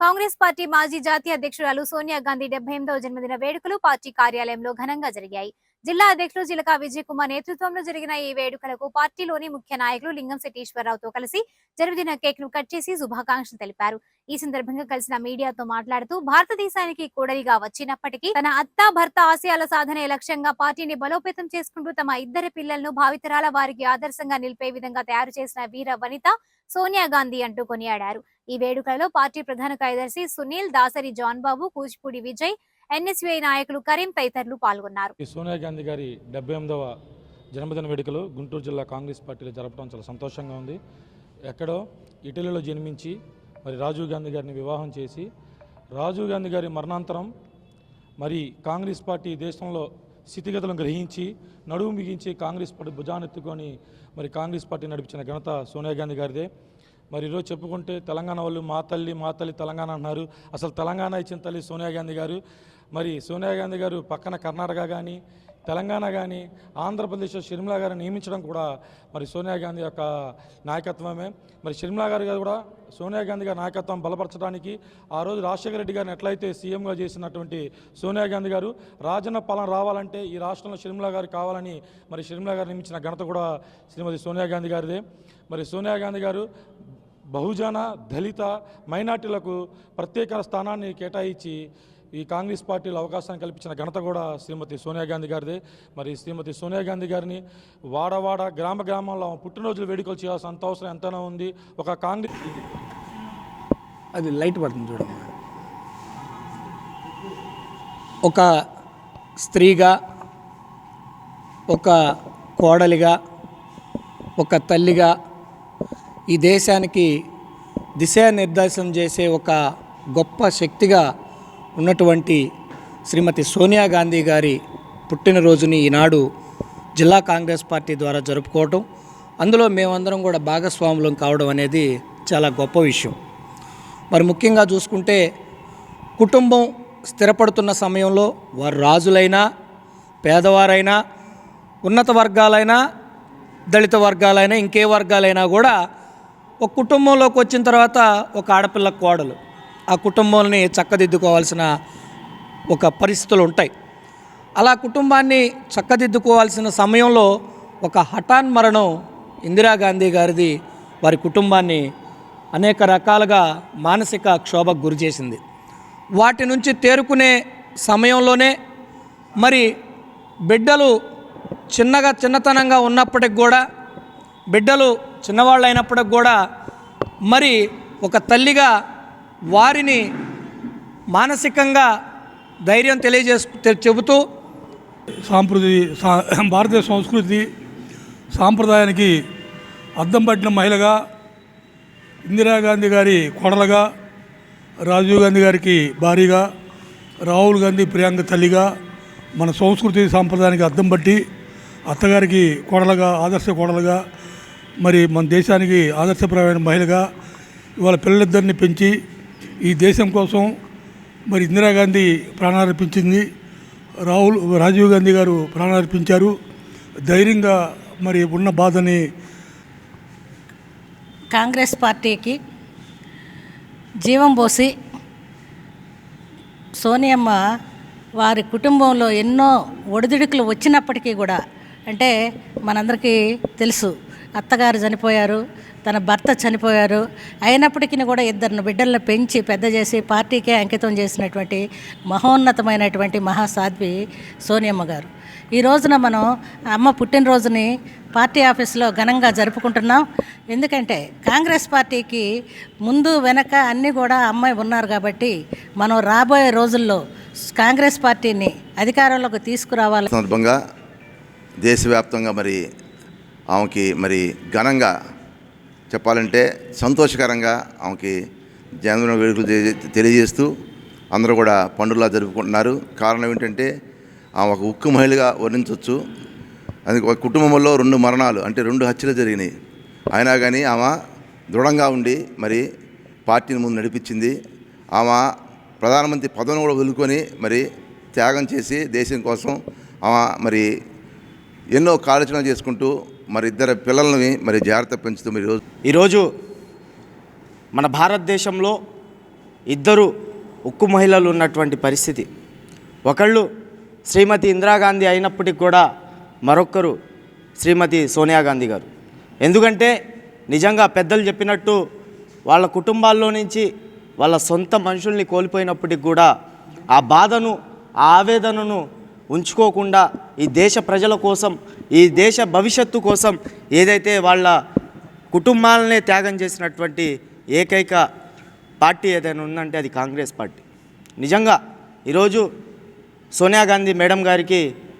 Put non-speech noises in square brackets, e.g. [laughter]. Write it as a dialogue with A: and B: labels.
A: Congress party మాజీ జాతీయ అధ్యక్షురాలు సోనియా గాంధీ డెబ్బై ఎనిమిదవ జన్మదిన వేడుకలు పార్టీ కార్యాలయంలో ఘనంగా జరిగాయి. జిల్లా అధ్యక్షులు జిలకా విజయ్ కుమార్ నేతృత్వంలో జరిగిన ఈ వేడుకలకు పార్టీలోని ముఖ్య నాయకులు లింగం శెట్టీశ్వరరావుతో కలిసి జన్మదిన కేక్ను కట్ చేసి శుభాకాంక్షలు తెలిపారు. ఈ సందర్భంగా కలిసిన మీడియాతో మాట్లాడుతూ భారతదేశానికి కూడలిగా వచ్చినప్పటికీ తన అత్త భర్త ఆశయాల సాధనే లక్ష్యంగా పార్టీని బలోపేతం చేసుకుంటూ తమ ఇద్దరి పిల్లలను భావితరాల వారికి ఆదర్శంగా నిలిపే విధంగా తయారు చేసిన వీర వనిత సోనియా గాంధీ అంటూ కొనియాడారు. ఈ వేడుకలలో పార్టీ ప్రధాన కార్యదర్శి సునీల్ దాసరి జాన్ బాబు కూచిపూడి విజయ్ ఎన్ఎస్యుఐ నాయకులు కరీం తదితరులు పాల్గొన్నారు.
B: సోనియా గాంధీ గారి డెబ్బై ఎనిమిదవ జన్మదిన వేడుకలు గుంటూరు జిల్లా కాంగ్రెస్ పార్టీలో జరపడం చాలా సంతోషంగా ఉంది. ఎక్కడో ఇటలీలో జన్మించి మరి రాజీవ్ గాంధీ గారిని వివాహం చేసి రాజీవ్ గాంధీ గారి మరణాంతరం మరి కాంగ్రెస్ పార్టీ దేశంలో స్థితిగతులను గ్రహించి నడుము మిగించి కాంగ్రెస్ పార్టీ భుజానెత్తుకొని మరి కాంగ్రెస్ పార్టీ నడిపించిన ఘనత సోనియా గాంధీ గారిదే. మరి ఈరోజు చెప్పుకుంటే తెలంగాణ వాళ్ళు మా తల్లి మా తల్లి తెలంగాణ అన్నారు. అసలు తెలంగాణ ఇచ్చిన తల్లి సోనియా గాంధీ గారు. మరి సోనియా గాంధీ గారు పక్కన కర్ణాటక కానీ తెలంగాణ కానీ ఆంధ్రప్రదేశ్ షర్మిలా గారిని నియమించడం కూడా మరి సోనియా గాంధీ యొక్క నాయకత్వమే. మరి షర్మిలా గారు గారు కూడా సోనియా గాంధీ గారి నాయకత్వం బలపరచడానికి ఆ రోజు రాజశేఖర రెడ్డి గారిని ఎట్లయితే సీఎంగా చేసినటువంటి సోనియా గాంధీ గారు రాజన్న పాలన రావాలంటే ఈ రాష్ట్రంలో షర్మిలా గారు కావాలని మరి షర్మిలా గారు నియమించిన ఘనత కూడా శ్రీమతి సోనియా గాంధీ గారిదే. మరి సోనియా గాంధీ గారు బహుజన దళిత మైనార్టీలకు ప్రత్యేక స్థానాన్ని కేటాయించి ఈ కాంగ్రెస్ పార్టీలో అవకాశాన్ని కల్పించిన ఘనత కూడా శ్రీమతి సోనియా గాంధీ గారిదే. మరి శ్రీమతి సోనియా గాంధీ గారిని వాడవాడ గ్రామ గ్రామాల్లో పుట్టినరోజులు వేడుకలు చేయాల్సిన అంత అవసరం ఎంతైనా ఉంది. ఒక కాంగ్రెస్
C: అది లైట్ పడుతుంది చూడండి ఒక స్త్రీగా ఒక కోడలిగా ఒక తల్లిగా ఈ దేశానికి దిశానిర్దేశం చేసే ఒక గొప్ప శక్తిగా ఉన్నటువంటి శ్రీమతి సోనియా గాంధీ గారి పుట్టినరోజుని ఈనాడు జిల్లా కాంగ్రెస్ పార్టీ ద్వారా జరుపుకోవటం అందులో మేమందరం కూడా భాగస్వాములం కావడం అనేది చాలా గొప్ప విషయం. మరి ముఖ్యంగా చూసుకుంటే కుటుంబం స్థిరపడుతున్న సమయంలో వారు రాజులైనా పేదవారైనా ఉన్నత వర్గాలైనా దళిత వర్గాలైనా ఇంకే వర్గాలైనా కూడా ఒక కుటుంబంలోకి వచ్చిన తర్వాత ఒక ఆడపిల్ల కోడలు. ఆ కుటుంబాలని చక్కదిద్దుకోవాల్సిన ఒక పరిస్థితులు ఉంటాయి. అలా కుటుంబాన్ని చక్కదిద్దుకోవాల్సిన సమయంలో ఒక హఠాన్ మరణం ఇందిరాగాంధీ గారిది వారి కుటుంబాన్ని అనేక రకాలుగా మానసిక క్షోభకు గురి చేసింది. వాటి నుంచి తేరుకునే సమయంలోనే మరి బిడ్డలు చిన్నగా చిన్నతనంగా ఉన్నప్పటికి కూడా బిడ్డలు చిన్నవాళ్ళు అయినప్పటికి కూడా మరి ఒక తల్లిగా వారిని మానసికంగా ధైర్యం తెలియజేసు చెబుతూ
D: సాంప్రదాయ సా- [clears throat] భారతీయ సంస్కృతి సాంప్రదాయానికి అద్దం పట్టిన మహిళగా ఇందిరాగాంధీ గారి కోడలుగా రాజీవ్ గాంధీ గారికి భారీగా రాహుల్ గాంధీ ప్రియాంక తల్లిగా మన సంస్కృతి సాంప్రదాయానికి అద్దం పట్టి అత్తగారికి కోడలుగా ఆదర్శ కోడలుగా మరి మన దేశానికి ఆదర్శప్రాయమైన మహిళగా ఇవాళ పిల్లలిద్దరిని పెంచి ఈ దేశం కోసం మరి ఇందిరాగాంధీ ప్రాణార్పించింది. రాహుల్ రాజీవ్ గాంధీ గారు ప్రాణార్పించారు. ధైర్యంగా మరి ఉన్న బాధని
E: కాంగ్రెస్ పార్టీకి జీవం పోసి సోనియమ్మ వారి కుటుంబంలో ఎన్నో ఒడిదుడుకులు వచ్చినప్పటికీ కూడా అంటే మనందరికీ తెలుసు అత్తగారు చనిపోయారు తన భర్త చనిపోయారు. అయినప్పటికీ కూడా ఇద్దరిని బిడ్డలను పెంచి పెద్ద చేసి పార్టీకే అంకితం చేసినటువంటి మహోన్నతమైనటువంటి మహాసాధ్వి సోనియమ్మ గారు. ఈ రోజున మనం అమ్మ పుట్టినరోజుని పార్టీ ఆఫీస్లో ఘనంగా జరుపుకుంటున్నాం. ఎందుకంటే కాంగ్రెస్ పార్టీకి ముందు వెనక అన్నీ కూడా అమ్మాయి ఉన్నారు కాబట్టి మనం రాబోయే రోజుల్లో కాంగ్రెస్ పార్టీని అధికారంలోకి తీసుకురావాలి.
F: సందర్భంగా దేశవ్యాప్తంగా మరి ఆమెకి మరి ఘనంగా చెప్పాలంటే సంతోషకరంగా ఆమెకి జన్మదిన వేడుకలు తెలియజేస్తూ అందరూ కూడా పండుగలా జరుపుకుంటున్నారు. కారణం ఏంటంటే ఆమె ఒక ఉక్కు మహిళగా వర్ణించవచ్చు అది ఒక కుటుంబంలో రెండు మరణాలు అంటే రెండు హత్యలు జరిగినాయి. అయినా కానీ ఆమె దృఢంగా ఉండి మరి పార్టీని ముందు నడిపించింది. ఆమె ప్రధానమంత్రి పదవిని కూడా వదులుకొని మరి త్యాగం చేసి దేశం కోసం ఆమె మరి ఎన్నో ఆలోచనలు చేసుకుంటూ మరి ఇద్దరు పిల్లల్ని మరి జాగ్రత్త పెంచుతూ మీరు ఈరోజు
G: ఈరోజు మన భారతదేశంలో ఇద్దరు ఉక్కు మహిళలు ఉన్నటువంటి పరిస్థితి. ఒకళ్ళు శ్రీమతి ఇందిరాగాంధీ అయినప్పటికి కూడా మరొక్కరు శ్రీమతి సోనియా గాంధీ గారు. ఎందుకంటే నిజంగా పెద్దలు చెప్పినట్టు వాళ్ళ కుటుంబాల్లో నుంచి వాళ్ళ సొంత మనుషుల్ని కోల్పోయినప్పటికి కూడా ఆ బాధను ఆ ఆవేదనను ఉంచుకోకుండా ఈ దేశ ప్రజల కోసం ఈ దేశ భవిష్యత్తు కోసం ఏదైతే వాళ్ళ కుటుంబాలనే త్యాగం చేసినటువంటి ఏకైక పార్టీ ఏదైనా ఉందంటే అది కాంగ్రెస్ పార్టీ. నిజంగా ఈరోజు సోనియా గాంధీ మేడం గారికి